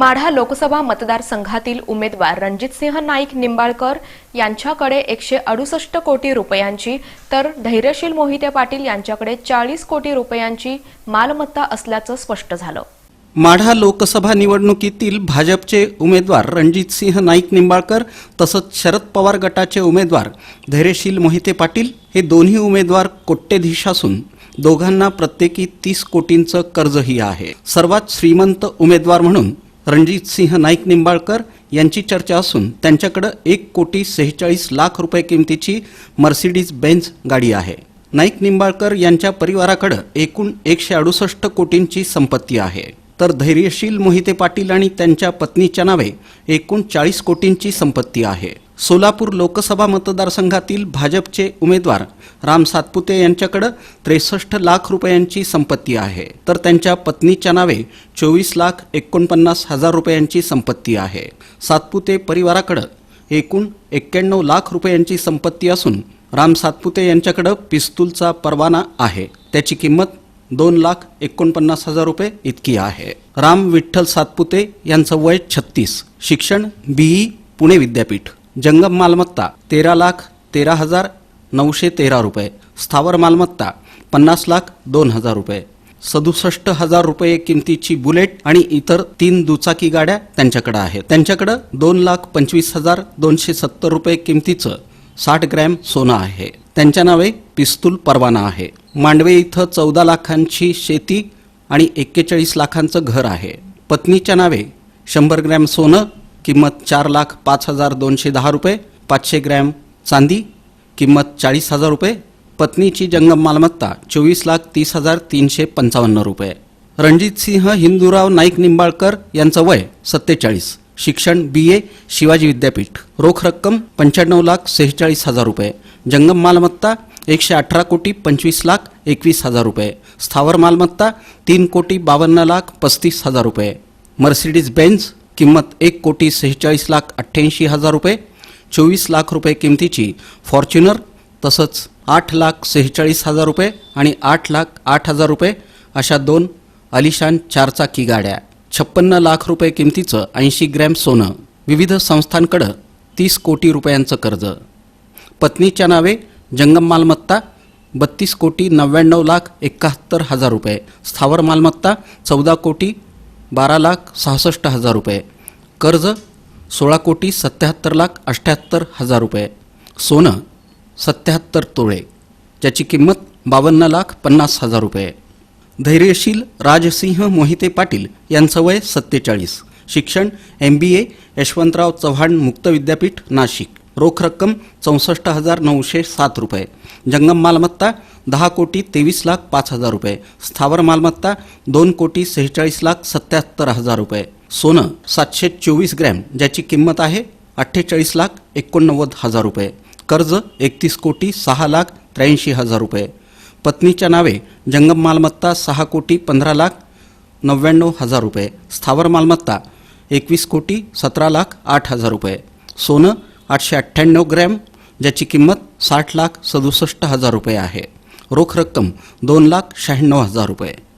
माढा लोकसभा मतदारसंघातील उमेदवार रणजितसिंह नाईक निंबाळकर यांच्याकडे एकशे अडुसष्ट कोटी रुपयांची तर धैर्यशील मोहिते पाटील यांच्याकडे चाळीस कोटी रुपयांची मालमत्ता असल्याचं स्पष्ट झालं. माढा लोकसभा निवडणुकीतील भाजपचे उमेदवार रणजितसिंह नाईक निंबाळकर तसंच शरद पवार गटाचे उमेदवार धैर्यशील मोहिते पाटील हे दोन्ही उमेदवार कोट्यधीश असून दोघांना प्रत्येकी तीस कोटींचं कर्जही आहे. सर्वात श्रीमंत उमेदवार म्हणून रणजितसिंह नाईक निंबाळकर यांची चर्चा असून त्यांच्याकडं एक कोटी सेहेचाळीस लाख रुपये किमतीची मर्सिडीज बेन्झ गाडी आहे. नाईक निंबाळकर यांच्या परिवाराकडं एकूण एकशे अडुसष्ट कोटींची संपत्ती आहे. तर धैर्यशील मोहिते पाटील आणि त्यांच्या पत्नीच्या नावे एकूण चाळीस कोटींची संपत्ती आहे. सोलापूर लोकसभा मतदारसंघातील भाजपचे उमेदवार राम सातपुते यांच्याकडं त्रेसष्ट लाख रुपयांची संपत्ती आहे. तर त्यांच्या पत्नीच्या नावे चोवीस लाख एकोणपन्नास हजार रुपयांची संपत्ती आहे. सातपुते परिवाराकडं एकूण एक्क्याण्णव लाख रुपयांची संपत्ती असून राम सातपुते यांच्याकडं पिस्तूलचा परवाना आहे. त्याची किंमत दोन लाख एकोणपन्नास हजार रुपये इतकी आहे. राम विठ्ठल सातपुते यांचं वय छत्तीस. शिक्षण बीई पुणे विद्यापीठ. जंगम मालमत्ता तेरा लाख तेरा हजार नऊशे तेरा रुपये. स्थावर मालमत्ता पन्नास लाख दोन हजार रुपये. सदुसष्ट हजार रुपये किमतीची बुलेट आणि इतर तीन दुचाकी गाड्या त्यांच्याकडे आहेत. त्यांच्याकडं दोन लाख पंचवीस हजार दोनशे सत्तर रुपये किमतीचं साठ ग्रॅम सोनं आहे. त्यांच्या नावे पिस्तूल परवाना आहे. मांडवे इथं चौदा लाखांची शेती आणि एक्केचाळीस लाखांचं घर आहे. पत्नीच्या नावे शंभर ग्रॅम सोनं किंमत चार लाख पाच हजार दोनशे दहा रुपये पाचशे ग्रॅम चांदी किंमत चाळीस हजार रुपये पत्नीची जंगम मालमत्ता चोवीस लाख तीस हजार तीनशे पंचावन्न रुपये. रणजितसिंह हिंदूराव नाईक निंबाळकर यांचं वय सत्तेचाळीस. शिक्षण बी ए शिवाजी विद्यापीठ. रोख रक्कम पंच्याण्णव लाख सेहेचाळीस हजार रुपये. जंगम मालमत्ता एकशे अठरा कोटी पंचवीस लाख एकवीस हजार रुपये. स्थावर मालमत्ता तीन कोटी बावन्न लाख पस्तीस हजार रुपये. मर्सिडीज बेन्झ किंमत एक कोटी सेहेचाळीस लाख अठ्ठ्याऐंशी हजार रुपये चोवीस लाख रुपये किमतीची फॉर्च्युनर तसंच आठ लाख सेहेचाळीस हजार रुपये आणि आठ लाख आठ हजार रुपये अशा दोन अलिशान चारचाकी गाड्या. छप्पन्न लाख रुपये किमतीचं ऐंशी ग्रॅम सोनं. विविध संस्थांकडं तीस कोटी रुपयांचं कर्ज. पत्नीच्या नावे जंगम मालमत्ता बत्तीस कोटी नव्याण्णव लाख एकाहत्तर हजार रुपये. स्थावर मालमत्ता चौदा कोटी बारा लाख सहासष्ट हजार रुपये. कर्ज सोळा कोटी सत्याहत्तर लाख अठ्ठ्याहत्तर हजार रुपये. सोनं सत्याहत्तर तोळे. ज्याची किंमत बावन्न लाख पन्नास हजार रुपये. धैर्यशील राजसिंह मोहिते पाटील यांचं वय सत्तेचाळीस. शिक्षण M B A Yashwantrao Chavan मुक्त विद्यापीठ नाशिक. रोख रक्कम चौसष्ट हजार नऊशे सात रुपये. जंगम मालमत्ता दहा कोटी तेवीस लाख पाच हजार रुपये. स्थावर मालमत्ता दोन कोटी सेहेचाळीस लाख सत्याहत्तर हजार रुपये. सोनं सातशे चोवीस ग्रॅम ज्याची किंमत आहे अठ्ठेचाळीस लाख एकोणनव्वद हजार रुपये. कर्ज एकतीस कोटी सहा लाख त्र्याऐंशी हजार रुपये. पत्नीच्या नावे जंगम मालमत्ता सहा कोटी पंधरा लाख नव्याण्णव हजार रुपये. स्थावर मालमत्ता एकवीस कोटी सतरा लाख आठ हजार रुपये. सोनं आठशे अठ्ठ्याण्णव ग्रॅम ज्याची किंमत साठ लाख सदुसष्ट हजार रुपये आहे. रोख रक्कम दोन लाख शहाण्णव हजार रुपये.